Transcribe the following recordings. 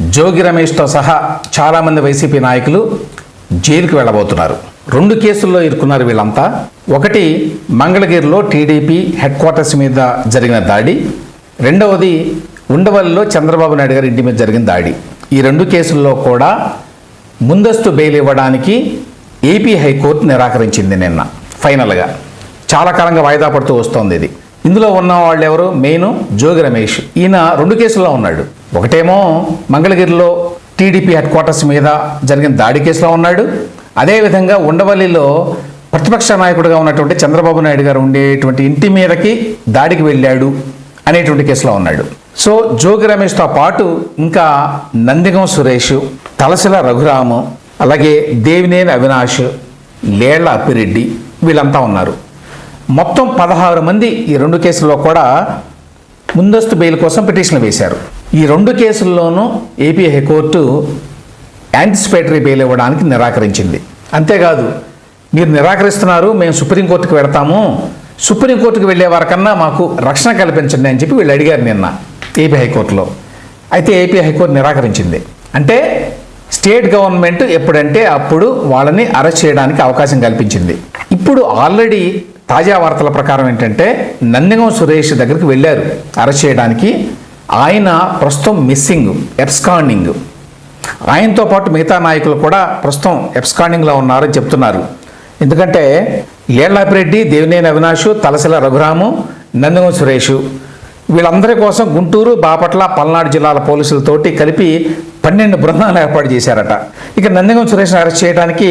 జోగి రమేష్తో సహా చాలామంది వైసీపీ నాయకులు జైలుకు వెళ్ళబోతున్నారు. రెండు కేసుల్లో ఇరుక్కున్నారు వీళ్ళంతా. ఒకటి మంగళగిరిలో టీడీపీ హెడ్ క్వార్టర్స్ మీద జరిగిన దాడి. రెండవది ఉండవల్లిలో చంద్రబాబు నాయుడు గారి ఇంటి మీద జరిగిన దాడి. ఈ రెండు కేసుల్లో కూడా ముందస్తు బెయిల్ ఇవ్వడానికి ఏపీ హైకోర్టు నిరాకరించింది నిన్న ఫైనల్గా. చాలా కాలంగా వాయిదా పడుతూ వస్తోంది ఇది. ఇందులో ఉన్న వాళ్ళు ఎవరు మెయిన్ జోగి రమేష్. ఈయన రెండు కేసుల్లో ఉన్నాడు. ఒకటేమో మంగళగిరిలో టీడీపీ హెడ్ క్వార్టర్స్ మీద జరిగిన దాడి కేసులో ఉన్నాడు. అదేవిధంగా ఉండవల్లిలో ప్రతిపక్ష నాయకుడిగా ఉన్నటువంటి చంద్రబాబు నాయుడు గారు ఉండేటువంటి ఇంటి మీదకి దాడికి వెళ్ళాడు అనేటువంటి కేసులో ఉన్నాడు. సో జోగి రమేష్తో పాటు ఇంకా నందిగం సురేష్ తలసిల రఘురాము అలాగే దేవినేని అవినాష్ లేళ్ళ అప్పిరెడ్డి వీళ్ళంతా ఉన్నారు. మొత్తం పదహారు మంది ఈ రెండు కేసుల్లో కూడా ముందస్తు బెయిల్ కోసం పిటిషన్లు వేశారు. ఈ రెండు కేసుల్లోనూ AP high court anticipatory bail ఇవ్వడానికి నిరాకరించింది. అంతేకాదు మీరు నిరాకరిస్తున్నారు మేము సుప్రీంకోర్టుకు వెడతాము సుప్రీంకోర్టుకు వెళ్ళే వారికన్నా మాకు రక్షణ కల్పించండి అని చెప్పి వీళ్ళు అడిగారు నిన్న ఏపీ హైకోర్టులో. అయితే ఏపీ హైకోర్టు నిరాకరించింది. అంటే స్టేట్ గవర్నమెంట్ ఎప్పుడంటే అప్పుడు వాళ్ళని అరెస్ట్ చేయడానికి అవకాశం కల్పించింది. ఇప్పుడు ఆల్రెడీ తాజా వార్తల ప్రకారం ఏంటంటే నందిగం సురేష్ దగ్గరికి వెళ్ళారు అరెస్ట్ చేయడానికి. ఆయన ప్రస్తుతం మిస్సింగ్ ఎబ్స్కాండింగ్ ఆయనతో పాటు మిగతా నాయకులు కూడా ప్రస్తుతం ఎబ్స్కాండింగ్లో ఉన్నారని చెప్తున్నారు. ఎందుకంటే ఏళ్ళాపిరెడ్డి దేవినేని అవినాష్ తలసిల రఘురాము నందగం సురేష్ వీళ్ళందరి కోసం గుంటూరు బాపట్ల పల్నాడు జిల్లాల పోలీసులతోటి కలిపి పన్నెండు బృందాలు ఏర్పాటు చేశారట. ఇక నందిగం సురేష్ని అరెస్ట్ చేయడానికి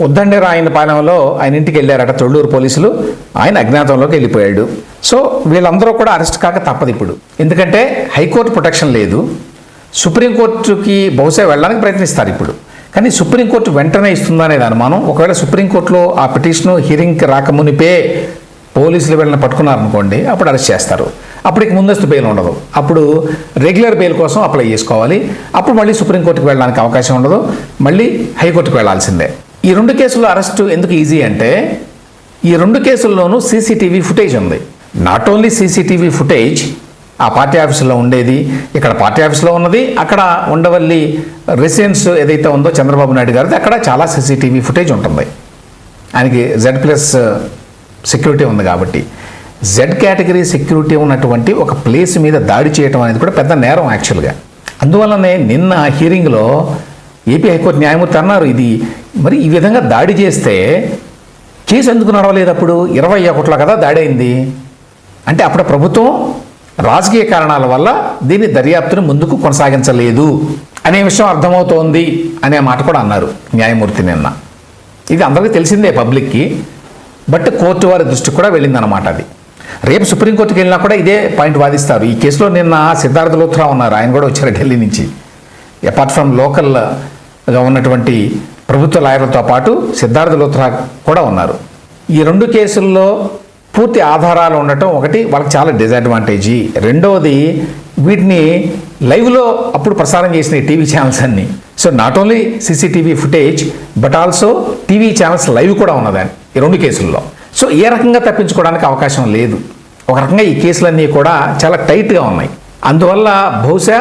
ఉద్దండి ఆయన పాలెంలో ఆయన ఇంటికి వెళ్ళారట తొళ్ళూరు పోలీసులు ఆయన అజ్ఞాతంలోకి వెళ్ళిపోయాడు. సో వీళ్ళందరూ కూడా అరెస్ట్ కాక తప్పదు ఇప్పుడు. ఎందుకంటే హైకోర్టు ప్రొటెక్షన్ లేదు. సుప్రీంకోర్టుకి బహుశా వెళ్ళడానికి ప్రయత్నిస్తారు ఇప్పుడు. కానీ సుప్రీంకోర్టు వెంటనే ఇస్తుందా అనేది అనుమానం. ఒకవేళ సుప్రీంకోర్టులో ఆ పిటిషన్ హియరింగ్కి రాకమునిపే పోలీసులు వీళ్ళని పట్టుకున్నారనుకోండి అప్పుడు అరెస్ట్ చేస్తారు. అప్పటికి ముందస్తు బెయిల్ ఉండదు. అప్పుడు రెగ్యులర్ బెయిల్ కోసం అప్లై చేసుకోవాలి. అప్పుడు మళ్ళీ సుప్రీంకోర్టుకి వెళ్ళడానికి అవకాశం ఉండదు. మళ్ళీ హైకోర్టుకు వెళ్ళాల్సిందే. ఈ రెండు కేసుల్లో అరెస్టు ఎందుకు ఈజీ అంటే ఈ రెండు కేసుల్లోనూ సీసీటీవీ ఫుటేజ్ ఉంది. నాట్ ఓన్లీ సీసీటీవీ ఫుటేజ్ ఆ పార్టీ ఆఫీసులో ఉండేది ఇక్కడ పార్టీ ఆఫీసులో ఉన్నది అక్కడ ఉండవల్లి రెసిడెన్స్ ఏదైతే ఉందో చంద్రబాబు నాయుడు గారిది అక్కడ చాలా సీసీటీవీ ఫుటేజ్ ఉంటుంది. ఆయనకి జెడ్ ప్లస్ సెక్యూరిటీ ఉంది కాబట్టి. జెడ్ కేటగిరీ సెక్యూరిటీ ఉన్నటువంటి ఒక ప్లేస్ మీద దాడి చేయడం అనేది కూడా పెద్ద నేరం యాక్చువల్గా అందువల్లనే నిన్న హీరింగ్లో ఏపీ హైకోర్టు న్యాయమూర్తి అన్నారు ఇది మరి ఈ విధంగా దాడి చేస్తే కేసు ఎందుకు నడవలేదు అప్పుడు? ఇరవై ఒకటిలో కదా దాడి అయింది అంటే అప్పుడు ప్రభుత్వం రాజకీయ కారణాల వల్ల దీని దర్యాప్తును ముందుకు కొనసాగించలేదు అనే విషయం అర్థమవుతోంది అనే మాట కూడా అన్నారు న్యాయమూర్తి నిన్న. ఇది అందరికీ తెలిసిందే పబ్లిక్కి బట్ కోర్టు వారి దృష్టికి కూడా వెళ్ళిందన్నమాట అది. రేపు సుప్రీంకోర్టుకి వెళ్ళినా కూడా ఇదే పాయింట్ వాదిస్తారు. ఈ కేసులో నిన్న సిద్ధార్థ లోత్రా ఉన్నారు ఆయన కూడా వచ్చారు ఢిల్లీ నుంచి. అపార్ట్ ఫ్రమ్ లోకల్ ఉన్నటువంటి ప్రభుత్వ లాయర్లతో పాటు సిద్ధార్థ లోత్రా కూడా ఉన్నారు. ఈ రెండు కేసుల్లో పూర్తి ఆధారాలు ఉండటం ఒకటి వాళ్ళకి చాలా డిసడ్వాంటేజీ రెండవది వీటిని లైవ్లో అప్పుడు ప్రసారం చేసిన టీవీ ఛానల్స్ అన్ని. So not only CCTV footage but also TV channels live కూడా ఉన్నదాన్ని ఈ రెండు కేసుల్లో. సో ఏ రకంగా తప్పించుకోవడానికి అవకాశం లేదు. ఒక రకంగా ఈ కేసులన్నీ కూడా చాలా టైట్గా ఉన్నాయి. అందువల్ల బహుశా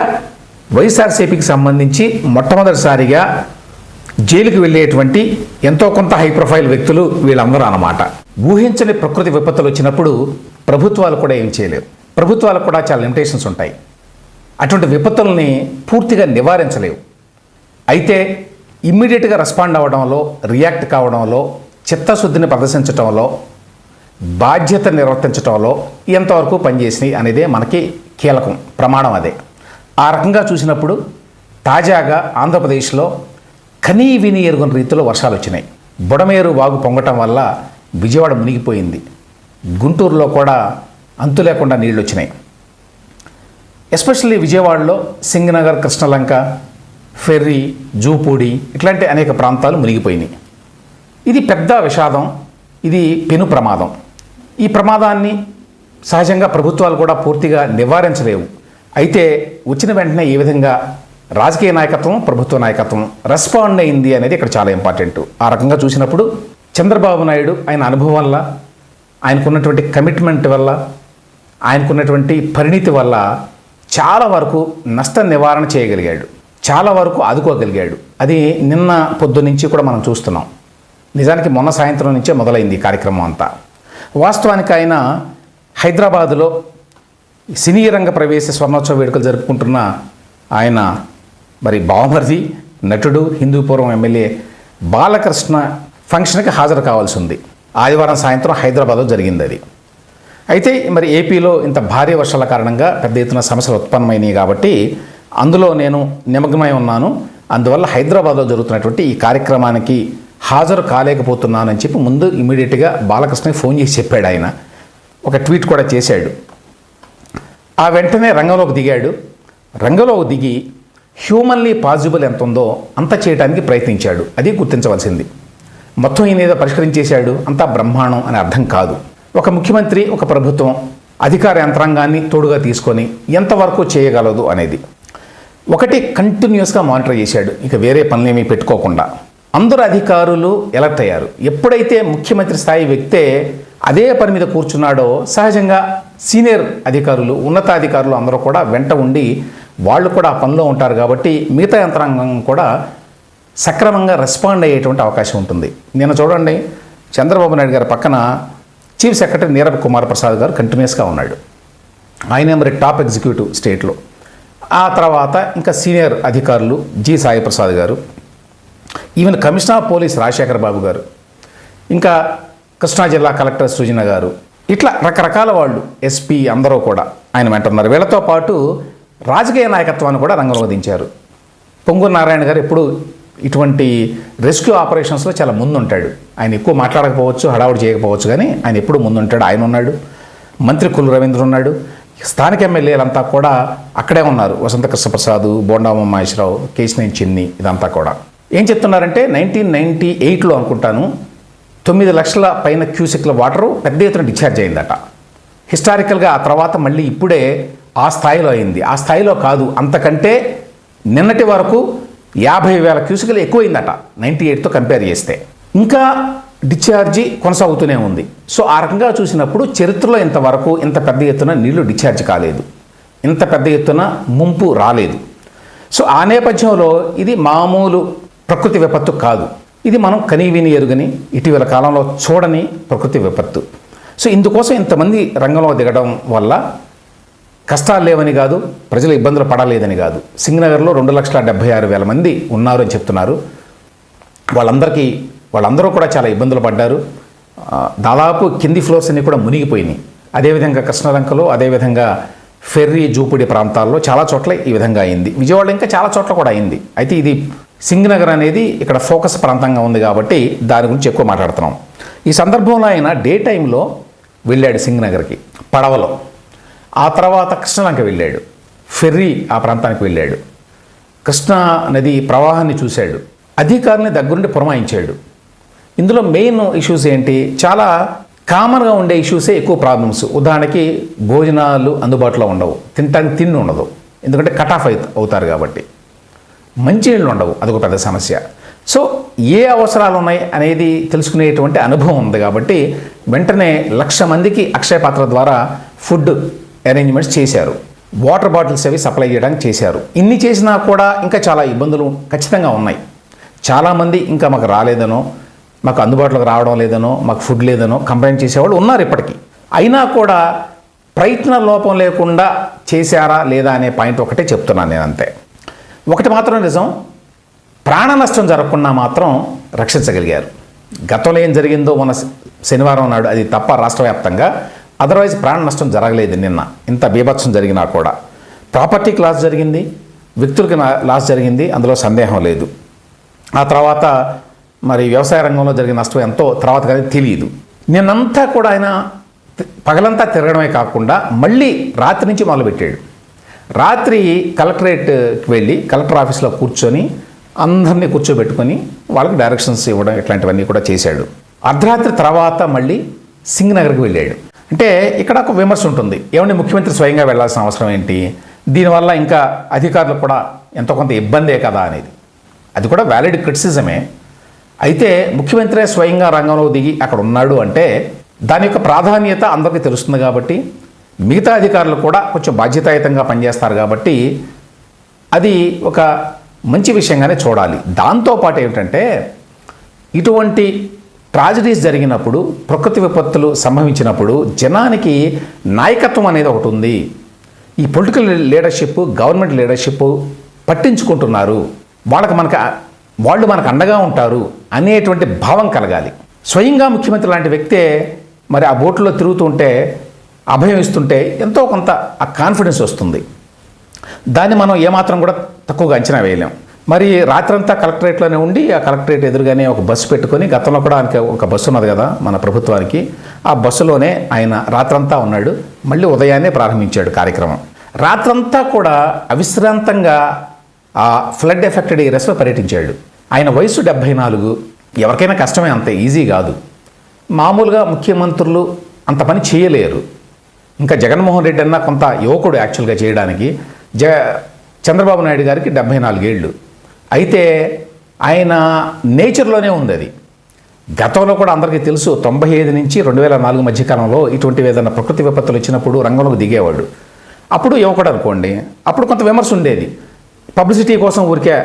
వైఎస్ఆర్సీపీకి సంబంధించి మొట్టమొదటిసారిగా జైలుకి వెళ్ళేటువంటి ఎంతో కొంత హై ప్రొఫైల్ వ్యక్తులు వీళ్ళందరూ అన్నమాట. ఊహించని ప్రకృతి విపత్తులు వచ్చినప్పుడు ప్రభుత్వాలు కూడా ఏం చేయలేవు. ప్రభుత్వాలకు కూడా చాలా లిమిటేషన్స్ ఉంటాయి. అటువంటి విపత్తుల్ని పూర్తిగా నివారించలేవు. అయితే ఇమ్మీడియట్గా రెస్పాండ్ అవ్వడంలో రియాక్ట్ కావడంలో చిత్తశుద్ధిని ప్రదర్శించడంలో బాధ్యత నిర్వర్తించడంలో ఎంతవరకు పనిచేసినాయి అనేదే మనకి కీలకం ప్రమాణం అదే. ఆ రకంగా చూసినప్పుడు తాజాగా ఆంధ్రప్రదేశ్లో కనీ విని ఎరుగున రీతిలో వర్షాలు వచ్చినాయి. బుడమేరు వాగు పొంగటం వల్ల విజయవాడ మునిగిపోయింది. గుంటూరులో కూడా అంతు లేకుండా నీళ్ళు వచ్చినాయి. ఎస్పెషల్లీ విజయవాడలో సింగనగర్ కృష్ణలంక ఫెర్రీ జూపూడి ఇట్లాంటి అనేక ప్రాంతాలు మునిగిపోయినాయి. ఇది పెద్ద విషాదం ఇది పెను ప్రమాదం. ఈ ప్రమాదాన్ని సహజంగా ప్రభుత్వాలు కూడా పూర్తిగా నివారించలేవు. అయితే వచ్చిన వెంటనే ఏ విధంగా రాజకీయ నాయకత్వం ప్రభుత్వ నాయకత్వం రెస్పాండ్ అయింది అనేది ఇక్కడ చాలా ఇంపార్టెంట్ ఆ రకంగా చూసినప్పుడు చంద్రబాబు నాయుడు ఆయన అనుభవం వల్ల ఆయనకున్నటువంటి కమిట్మెంట్ వల్ల ఆయనకున్నటువంటి పరిణితి వల్ల చాలా వరకు నష్ట నివారణ చేయగలిగాడు. చాలా వరకు ఆదుకోగలిగాడు. అది నిన్న పొద్దు నుంచి కూడా మనం చూస్తున్నాం. నిజానికి మొన్న సాయంత్రం నుంచే మొదలైంది ఈ కార్యక్రమం అంతా. వాస్తవానికి ఆయన హైదరాబాదులో సినీ రంగ ప్రవేశ స్వర్ణోత్సవ వేడుకలు జరుపుకుంటున్న ఆయన మరి బావమరిది నటుడు హిందూపురం ఎమ్మెల్యే బాలకృష్ణ ఫంక్షన్కి హాజరు కావాల్సి ఉంది. ఆదివారం సాయంత్రం హైదరాబాద్లో జరిగింది అది. అయితే మరి ఏపీలో ఇంత భారీ వర్షాల కారణంగా పెద్ద ఎత్తున సమస్యలు ఉత్పన్నమైనాయి కాబట్టి అందులో నేను నిమగ్నమై ఉన్నాను. అందువల్ల హైదరాబాద్లో జరుగుతున్నటువంటి ఈ కార్యక్రమానికి హాజరు కాలేకపోతున్నానని చెప్పి ముందు ఇమీడియట్గా బాలకృష్ణకి ఫోన్ చేసి చెప్పాడు ఆయన. ఒక ట్వీట్ కూడా చేశాడు. ఆ వెంటనే రంగంలోకి దిగాడు. రంగంలోకి దిగి హ్యూమన్లీ పాజిబుల్ ఎంత ఉందో అంత చేయడానికి ప్రయత్నించాడు. అది గుర్తించవలసింది. మొత్తం ఈయన ఏదో పరిష్కరించేశాడు. అంతా బ్రహ్మాండం అని అర్థం కాదు. ఒక ముఖ్యమంత్రి ఒక ప్రభుత్వం అధికార యంత్రాంగాన్ని తోడుగా తీసుకొని ఎంతవరకు చేయగలదు అనేది. ఒకటి కంటిన్యూస్గా మానిటర్ చేశాడు. ఇక వేరే పనులేమీ పెట్టుకోకుండా. అందరు అధికారులు ఎలర్ట్ అయ్యారు. ఎప్పుడైతే ముఖ్యమంత్రి స్థాయి వ్యక్తే అదే పని మీద కూర్చున్నాడో సహజంగా సీనియర్ అధికారులు ఉన్నతాధికారులు అందరూ కూడా వెంట ఉండి వాళ్ళు కూడా ఆ పనిలో ఉంటారు కాబట్టి మిగతా యంత్రాంగం కూడా సక్రమంగా రెస్పాండ్ అయ్యేటువంటి అవకాశం ఉంటుంది. నేను చూడండి చంద్రబాబు నాయుడు గారి పక్కన చీఫ్ సెక్రటరీ నీరబ్ కుమార్ ప్రసాద్ గారు కంటిన్యూస్గా ఉన్నాడు. ఆయన మరి టాప్ ఎగ్జిక్యూటివ్ స్టేట్లో ఆ తర్వాత ఇంకా సీనియర్ అధికారులు జి సాయి ప్రసాద్ గారు even commissioner of police Rajasekhar Babu గారు ఇంకా కృష్ణా జిల్లా కలెక్టర్ సృజన గారు ఇట్లా రకరకాల వాళ్ళు ఎస్పీ అందరూ కూడా ఆయన వెంట ఉన్నారు వీళ్ళతో పాటు రాజకీయ నాయకత్వాన్ని కూడా రంగంలో దించారు. పొంగు నారాయణ గారు ఎప్పుడు ఇటువంటి రెస్క్యూ ఆపరేషన్స్లో చాలా ముందుంటాడు. ఆయన ఎక్కువ మాట్లాడకపోవచ్చు హడావుడి చేయకపోవచ్చు కానీ ఆయన ఎప్పుడు ముందుంటాడు. ఆయన ఉన్నాడు మంత్రి కుల్ రవీంద్ర ఉన్నాడు. స్థానిక ఎమ్మెల్యేలంతా కూడా అక్కడే ఉన్నారు. వసంత కృష్ణప్రసాద్ బోండామ మహేశ్వరరావు కేశినేని చిన్ని ఇదంతా కూడా. ఏం చెప్తున్నారంటే నైన్టీన్ నైన్టీ ఎయిట్లో అనుకుంటాను తొమ్మిది లక్షల పైన క్యూసెక్ల వాటరు పెద్ద ఎత్తున డిశ్చార్జ్ అయిందట. హిస్టారికల్గా ఆ తర్వాత మళ్ళీ ఇప్పుడే ఆ స్థాయిలో అయింది. ఆ స్థాయిలో కాదు అంతకంటే నిన్నటి వరకు యాభై వేల క్యూసెక్లు ఎక్కువైందట నైంటీ ఎయిట్తో కంపేర్ చేస్తే. ఇంకా డిశ్చార్జి కొనసాగుతూనే ఉంది. సో ఆ రకంగా చూసినప్పుడు చరిత్రలో ఇంతవరకు ఇంత పెద్ద ఎత్తున నీళ్ళు డిశ్చార్జ్ కాలేదు. ఇంత పెద్ద ఎత్తున ముంపు రాలేదు. సో ఆ నేపథ్యంలో ఇది మామూలు ప్రకృతి విపత్తు కాదు. ఇది మనం కనీవిని ఎరుగని ఇటీవల కాలంలో చూడని ప్రకృతి విపత్తు. సో ఇందుకోసం ఇంతమంది రంగంలో దిగడం వల్ల కష్టాలు లేవని కాదు ప్రజలు ఇబ్బందులు పడలేదని కాదు. సింగనగర్లో రెండు లక్షల డెబ్బై ఆరు వేల మంది ఉన్నారు అని చెప్తున్నారు. వాళ్ళందరికీ వాళ్ళందరూ కూడా చాలా ఇబ్బందులు పడ్డారు. దాదాపు కింది ఫ్లోర్స్ అన్ని కూడా మునిగిపోయినాయి. అదేవిధంగా కృష్ణలంకలో అదేవిధంగా ఫెర్రీ జూపుడి ప్రాంతాల్లో చాలా చోట్ల ఈ విధంగా అయింది. విజయవాడ ఇంకా చాలా చోట్ల కూడా అయింది. అయితే ఇది సింగనగర్ అనేది ఇక్కడ ఫోకస్ ప్రాంతంగా ఉంది కాబట్టి దాని గురించి ఎక్కువ మాట్లాడుతున్నాం. ఈ సందర్భంలో ఆయన డే టైంలో వెళ్ళాడు సింగనగర్కి పడవలో. ఆ తర్వాత కృష్ణలంక వెళ్ళాడు. ఫెర్రీ ఆ ప్రాంతానికి వెళ్ళాడు. కృష్ణా నది ప్రవాహాన్ని చూశాడు. అధికారుల్ని దగ్గరుండి పురమాయించాడు. ఇందులో మెయిన్ ఇష్యూస్ ఏంటి? చాలా కామన్గా ఉండే ఇష్యూసే ఎక్కువ ప్రాబ్లమ్స్. ఉదాహరణకి భోజనాలు అందుబాటులో ఉండవు. తినటానికి తిండి ఉండదు. ఎందుకంటే కట్ ఆఫ్ అవుతారు కాబట్టి. మంచి నీళ్ళు ఉండవు. అదొక పెద్ద సమస్య. సో ఏ అవసరాలు ఉన్నాయి అనేది తెలుసుకునేటువంటి అనుభవం ఉంది కాబట్టి వెంటనే లక్ష మందికి అక్షయ పాత్ర ద్వారా ఫుడ్ అరేంజ్మెంట్స్ చేశారు. వాటర్ బాటిల్స్ అవి సప్లై చేయడానికి చేశారు. ఇన్ని చేసినా కూడా ఇంకా చాలా ఇబ్బందులు ఖచ్చితంగా ఉన్నాయి. చాలామంది ఇంకా మాకు రాలేదనో మాకు అందుబాటులోకి రావడం లేదనో మాకు ఫుడ్ లేదనో కంప్లైంట్ చేసేవాళ్ళు ఉన్నారు ఇప్పటికీ. అయినా కూడా ప్రయత్న లోపం లేకుండా చేశారా లేదా అనే పాయింట్ ఒకటే చెప్తున్నాను నేను అంతే ఒకటి మాత్రం నిజం ప్రాణ నష్టం జరగకుండా మాత్రం రక్షించగలిగారు. గతంలో ఏం జరిగిందో మన శనివారం నాడు అది తప్ప రాష్ట్ర వ్యాప్తంగా అదర్వైజ్ ప్రాణ నష్టం జరగలేదు నిన్న. ఇంత బీభత్సం జరిగినా కూడా. ప్రాపర్టీకి లాస్ జరిగింది వ్యక్తులకి లాస్ జరిగింది అందులో సందేహం లేదు. ఆ తర్వాత మరి వ్యవసాయ రంగంలో జరిగిన నష్టం ఎంతో తర్వాత కానీ తెలియదు. నిన్నంతా కూడా ఆయన పగలంతా తిరగడమే కాకుండా మళ్ళీ రాత్రి నుంచి మొదలుపెట్టాడు. రాత్రి కలెక్టరేట్కి వెళ్ళి కలెక్టర్ ఆఫీస్లో కూర్చొని అందరినీ కూర్చోబెట్టుకొని వాళ్ళకి డైరెక్షన్స్ ఇవ్వడం ఇట్లాంటివన్నీ కూడా చేశాడు. అర్ధరాత్రి తర్వాత మళ్ళీ సింగనగర్కి వెళ్ళాడు. అంటే ఇక్కడ ఒక విమర్శ ఉంటుంది. ఏమంటే ముఖ్యమంత్రి స్వయంగా వెళ్ళాల్సిన అవసరం ఏంటి? దీనివల్ల ఇంకా అధికారులకు కూడా ఎంతో కొంత ఇబ్బందే కదా అనేది. అది కూడా వ్యాలిడ్ క్రిటిసిజమే అయితే ముఖ్యమంత్రి స్వయంగా రంగంలో దిగి అక్కడ ఉన్నాడు అంటే దాని యొక్క ప్రాధాన్యత అందరికీ తెలుస్తుంది కాబట్టి మిగతా అధికారులు కూడా కొంచెం బాధ్యతాయుతంగా పనిచేస్తారు కాబట్టి అది ఒక మంచి విషయంగానే చూడాలి. దాంతోపాటు ఏమిటంటే ఇటువంటి ట్రాజడీస్ జరిగినప్పుడు ప్రకృతి విపత్తులు సంభవించినప్పుడు జనానికి నాయకత్వం అనేది ఒకటి ఉంది. ఈ పొలిటికల్ లీడర్షిప్ గవర్నమెంట్ లీడర్షిప్ పట్టించుకుంటున్నారు. వాళ్ళకి మనకు వాళ్ళు మనకు అండగా ఉంటారు అనేటువంటి భావం కలగాలి. స్వయంగా ముఖ్యమంత్రి లాంటి వ్యక్తే మరి ఆ బోట్లో తిరుగుతుంటే అభయం ఇస్తుంటే ఎంతో కొంత ఆ కాన్ఫిడెన్స్ వస్తుంది. దాన్ని మనం ఏమాత్రం కూడా తక్కువగా అంచనా వేయలేం. మరి రాత్రంతా కలెక్టరేట్లోనే ఉండి ఆ కలెక్టరేట్ ఎదురుగానే ఒక బస్సు పెట్టుకొని గతంలో కూడా ఆయనకి ఒక బస్సు ఉన్నది కదా మన ప్రభుత్వానికి ఆ బస్సులోనే ఆయన రాత్రంతా ఉన్నాడు. మళ్ళీ ఉదయాన్నే ప్రారంభించాడు కార్యక్రమం. రాత్రంతా కూడా అవిశ్రాంతంగా ఆ ఫ్లడ్ ఎఫెక్టెడ్ ఏరియాస్లో పర్యటించాడు. ఆయన వయసు డెబ్భై నాలుగు. ఎవరికైనా కష్టమే అంత ఈజీ కాదు. మామూలుగా ముఖ్యమంత్రులు అంత పని చేయలేరు. ఇంకా జగన్మోహన్ రెడ్డి అన్న కొంత యువకుడు యాక్చువల్గా చేయడానికి జ చంద్రబాబు నాయుడు గారికి డెబ్భై నాలుగేళ్ళు అయితే ఆయన నేచర్లోనే ఉంది అది. గతంలో కూడా అందరికీ తెలుసు తొంభై ఐదు నుంచి రెండు వేల నాలుగు మధ్యకాలంలో ఇటువంటివి ఏదైనా ప్రకృతి విపత్తులు వచ్చినప్పుడు రంగంలోకి దిగేవాడు. అప్పుడు యువకుడు అనుకోండి అప్పుడు కొంత విమర్శ ఉండేది. పబ్లిసిటీ కోసం ఊరికే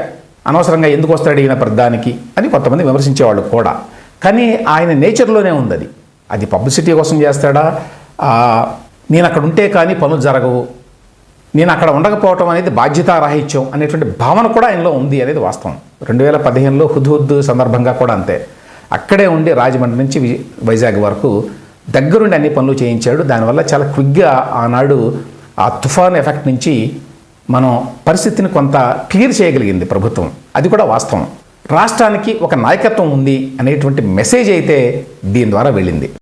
అనవసరంగా ఎందుకు వస్తాడు ఈయన ప్రధానికి అని కొంతమంది విమర్శించేవాళ్ళు కూడా. కానీ ఆయన నేచర్లోనే ఉంది అది. అది పబ్లిసిటీ కోసం చేస్తాడా? నేను అక్కడ ఉంటే కానీ పనులు జరగవు. నేను అక్కడ ఉండకపోవటం అనేది బాధ్యతారాహిత్యం అనేటువంటి భావన కూడా ఆయనలో ఉంది అనేది వాస్తవం. రెండు వేల పదిహేనులో హుద్హుద్ సందర్భంగా కూడా అంతే. అక్కడే ఉండి రాజమండ్రి నుంచి వైజాగ్ వరకు దగ్గరుండి అన్ని పనులు చేయించాడు. దానివల్ల చాలా క్విక్గా ఆనాడు ఆ తుఫాన్ ఎఫెక్ట్ నుంచి మనం పరిస్థితిని కొంత క్లియర్ చేయగలిగింది ప్రభుత్వం. అది కూడా వాస్తవం. రాష్ట్రానికి ఒక నాయకత్వం ఉంది అనేటువంటి మెసేజ్ అయితే దీని ద్వారా వెళ్ళింది.